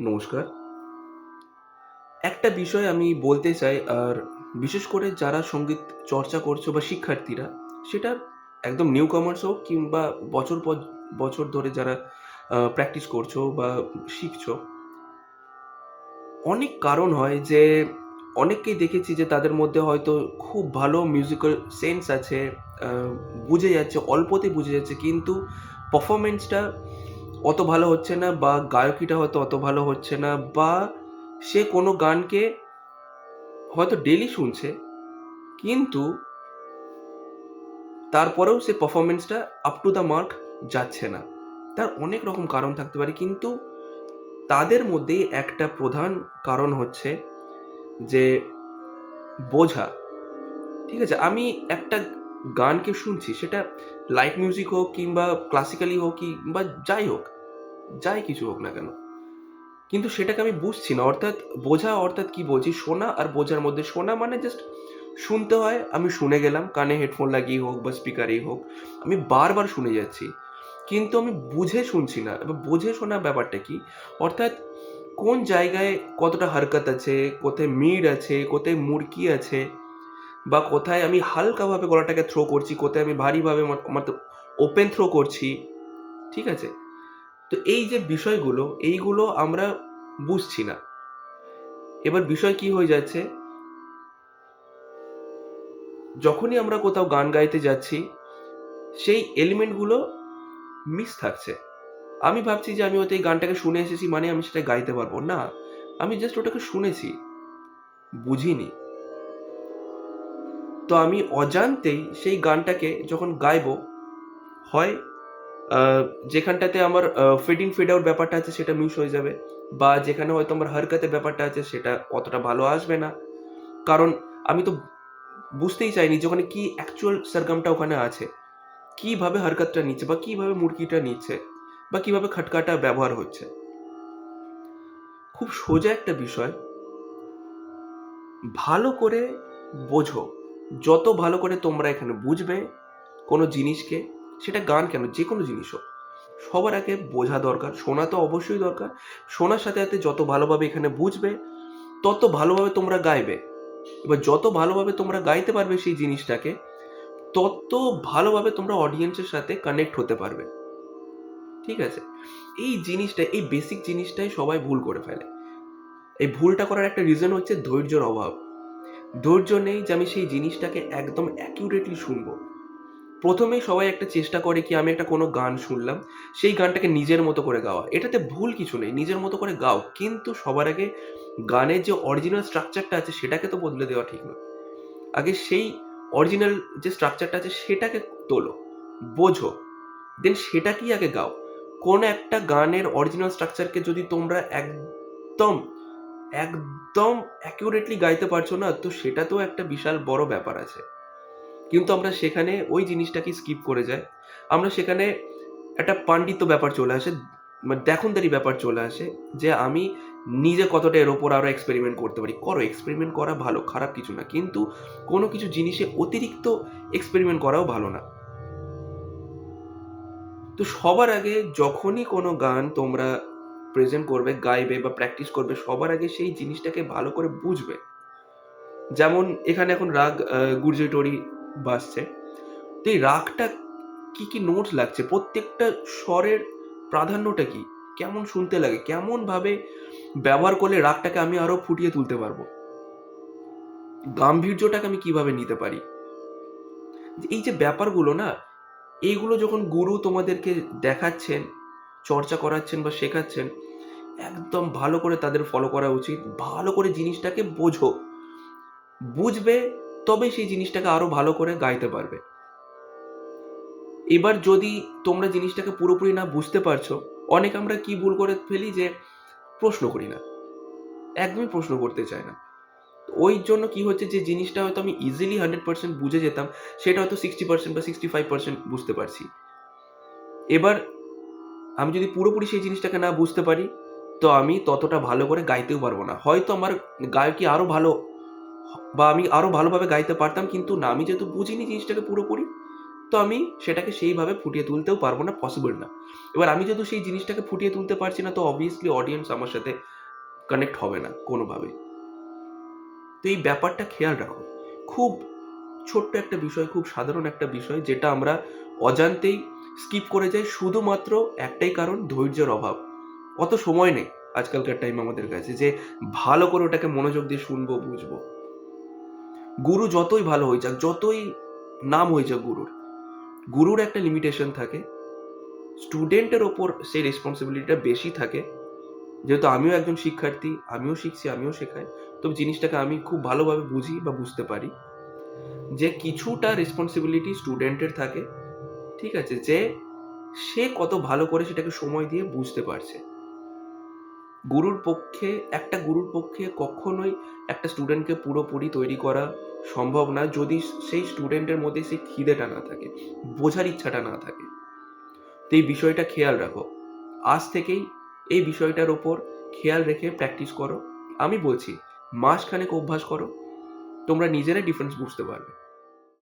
নমস্কার। একটা বিষয় আমি বলতে চাই আর বিশেষ করে যারা সংগীত চর্চা করছ বা শিক্ষার্থীরা, সেটা একদম নিউ কমার্স হোক কিংবা বছর পর বছর ধরে যারা প্র্যাকটিস করছ বা শিখছো। অনেক কারণ হয় যে অনেককেই দেখেছি যে তাদের মধ্যে হয়তো খুব ভালো মিউজিক্যাল সেন্স আছে, বুঝে যাচ্ছে, অল্পতেই বুঝে যাচ্ছে কিন্তু পারফরম্যান্সটা অত ভালো হচ্ছে না বা গায়কিটা হয়তো অত ভালো হচ্ছে না বা সে কোনো গানকে হয়তো ডেলি শুনছে কিন্তু তারপরেও সে পারফরম্যান্সটা আপ টু দ্য মার্ক যাচ্ছে না। তার অনেক রকম কারণ থাকতে পারে কিন্তু তাদের মধ্যেই একটা প্রধান কারণ হচ্ছে যে বোঝা। ঠিক আছে? আমি একটা গানকে শুনছি সেটা লাইট মিউজিক হোক কিংবা ক্লাসিক্যালি হোক কিংবা যাই হোক, যাই কিছু হোক না কেন। কিন্তু সেটাকে আমি বুঝছি না। অর্থাৎ বোঝা অর্থাৎ কি বলছি? শোনা আর বোঝার মধ্যে শোনা মানে জাস্ট শুনতে হয়, আমি শুনে গেলাম। কানে হেডফোন লাগিয়ে হোক বা স্পিকারেই হোক। আমি বারবার শুনে যাচ্ছি। কিন্তু আমি বুঝে শুনছি না। এবার বুঝে শোনা ব্যাপারটা কি? অর্থাৎ কোন জায়গায় কতটা হারকত আছে, কোথায় মিড আছে, কোথায় মুরকি আছে বা কোথায় আমি হালকাভাবে গলাটাকে থ্রো করছি, কোথায় আমি ভারীভাবে ওপেন থ্রো করছি। ঠিক আছে? তো এই যে বিষয়গুলো, এইগুলো আমরা বুঝছি না। এবার বিষয় কি হয়ে যাচ্ছে? যখনই আমরা কোথাও গান গাইতে যাচ্ছি, সেই এলিমেন্টগুলো মিস থাকছে। আমি ভাবছি যে আমি হয়তো এই গানটাকে শুনে এসেছি মানে আমি সেটা গাইতে পারব। না, আমি জাস্ট ওটাকে শুনেছি, বুঝিনি। তো আমি অজান্তেই সেই গানটাকে যখন গাইবো, হয় যেখানটাতে আমার ফেড ফেড আউট ব্যাপারটা আছে সেটা মিস হয়ে যাবে বা যেখানে হয়তো আমার হরকতের ব্যাপারটা আছে সেটা অতটা ভালো আসবে না। কারণ আমি তো বুঝতেই চাইনি যে ওখানে কি অ্যাকচুয়াল সরগমটা ওখানে আছে। কীভাবে হরকতটা নিচ্ছে বা কীভাবে মুড়কিটা নিচ্ছে বা কীভাবে খটকাটা ব্যবহার হচ্ছে। খুব সোজা একটা বিষয়। ভালো করে বোঝো। যত ভালো করে তোমরা এখানে বুঝবে কোনো জিনিসকে, সেটা গান কেন যেকোনো জিনিস হোক। সবার আগে বোঝা দরকার। শোনা তো অবশ্যই দরকার। শোনার সাথে, সাথে যত ভালোভাবে এখানে বুঝবে, তত ভালোভাবে তোমরা গাইবে। এবার যত ভালোভাবে তোমরা গাইতে পারবে সেই জিনিসটাকে, তত ভালোভাবে তোমরা অডিয়েন্সের সাথে কানেক্ট হতে পারবে। ঠিক আছে? এই জিনিসটা, এই বেসিক জিনিসটাই সবাই ভুল করে ফেলে। এই ভুলটা করার একটা রিজন হচ্ছে ধৈর্যর অভাব। ধৈর্য নেই যে আমি সেই জিনিসটাকে একদম অ্যাকিউরেটলি শুনব। ১ম এই সবাই একটা চেষ্টা করে কি আমি একটা কোনো গান শুনলাম, সেই গানটাকে নিজের মতো করে গাওয়া। এটাতে ভুল কিছু নেই। নিজের মতো করে গাও। কিন্তু সবার আগে গানের যে অরিজিনাল স্ট্রাকচারটা আছে সেটাকে তো বদলে দেওয়া ঠিক নয়। আগে সেই অরিজিনাল যে স্ট্রাকচারটা আছে সেটাকে তোলো, বোঝো। দেন সেটাকেই আগে গাও। কোনো একটা গানের অরিজিনাল স্ট্রাকচারকে যদি তোমরা একদম, একদম অ্যাকুরেটলি গাইতে পারছ না, তো সেটাতেও একটা বিশাল বড় ব্যাপার আছে। কিন্তু আমরা সেখানে ওই জিনিসটাকে স্কিপ করে যাই। আমরা সেখানে একটা পাণ্ডিত্য ব্যাপার চলে আসে। মানে দেখনদারি ব্যাপার চলে আসে যে আমি নিজে কতটা এর ওপর আরও এক্সপেরিমেন্ট করতে পারি। করো, এক্সপেরিমেন্ট করা ভালো, খারাপ কিছু না। কিন্তু কোনো কিছু জিনিসে অতিরিক্ত এক্সপেরিমেন্ট করাও ভালো না। তো সবার আগে যখনই কোনো গান তোমরা প্রেজেন্ট করবে, গাইবে বা প্র্যাকটিস করবে, সবার আগে সেই জিনিসটাকে ভালো করে বুঝবে। যেমন এখানে এখন রাগ আ গুর্জরটোরি বাজছে। তো এই রাগটা কি, কি নোটস লাগছে? প্রত্যেকটা স্বরের প্রাধান্যটা কি? কেমন শুনতে লাগে? কেমনভাবে ব্যবহার করলে রাগটাকে আমি আরও ফুটিয়ে তুলতে পারব? গাম্ভীর্যটাকে আমি কীভাবে নিতে পারি? এই যে ব্যাপারগুলো না, এইগুলো যখন গুরু তোমাদেরকে দেখাচ্ছেন, চর্চা করাচ্ছেন বা শেখাচ্ছেন, একদম ভালো করে তাদের ফলো করা উচিত। ভালো করে জিনিসটাকে বোঝো। বুঝবে তবে সেই জিনিসটাকে আরও ভালো করে গাইতে পারবে। এবার যদি তোমরা জিনিসটাকে পুরোপুরি না বুঝতে পারছ, অনেক আমরা কি ভুল করে ফেলি যে প্রশ্ন করি না। একদমই প্রশ্ন করতে চাই না। ওই জন্য কি হচ্ছে যে জিনিসটা হয়তো আমি ইজিলি 100% বুঝে যেতাম, সেটা হয়তো 60% বা 65% বুঝতে পারছি। এবার আমি যদি পুরোপুরি সেই জিনিসটাকে না বুঝতে পারি, তো আমি ততটা ভালো করে গাইতেও পারব না। হয়তো আমার গায়কি আরও ভালো বা আমি আরও ভালোভাবে গাইতে পারতাম কিন্তু না আমি যেহেতু বুঝিনি জিনিসটাকে পুরোপুরি, তো আমি সেটাকে সেইভাবে ফুটিয়ে তুলতেও পারব না পসিবল না। এবার আমি যদি সেই জিনিসটাকে ফুটিয়ে তুলতে পারছি না তো অবভিয়াসলি অডিয়েন্স আমার সাথে কানেক্ট হবে না কোনোভাবে। তো এই ব্যাপারটা খেয়াল রাখো। খুব ছোট্ট একটা বিষয় খুব সাধারণ একটা বিষয় যেটা আমরা অজান্তেই স্কিপ করে যাই শুধুমাত্র একটাই কারণ ধৈর্যের অভাব। অত সময় নেই আজকালকার টাইম আমাদের কাছে যে ভালো করে ওটাকে মনোযোগ দিয়ে শুনব বুঝব। গুরু যতই ভালো হয়ে যাক, যতই নাম হয়ে যাক গুরুর গুরুর একটা লিমিটেশন থাকে। স্টুডেন্টের ওপর সেই রেসপন্সিবিলিটিটা বেশি থাকে। যেহেতু আমিও একজন শিক্ষার্থী, আমিও শিখছি, আমিও শেখাই তো জিনিসটাকে আমি খুব ভালোভাবে বুঝি বা বুঝতে পারি যে কিছুটা রেসপন্সিবিলিটি স্টুডেন্টের থাকে, ঠিক আছে? যে সে কত ভালো করে সেটাকে সময় দিয়ে বুঝতে পারছে। গুরুর পক্ষে, একটা গুরুর পক্ষে কখনোই একটা স্টুডেন্টকে পুরোপুরি তৈরি করা সম্ভব না যদি সেই স্টুডেন্টের মধ্যে সেই খিদেটা না থাকে, বোঝার ইচ্ছাটা না থাকে। তো এই বিষয়টা খেয়াল রাখো। আজ থেকেই এই বিষয়টার ওপর খেয়াল রেখে প্র্যাকটিস করো। আমি বলছি, মাসখানেক অভ্যাস করো। তোমরা নিজেরাই ডিফারেন্স বুঝতে পারবে।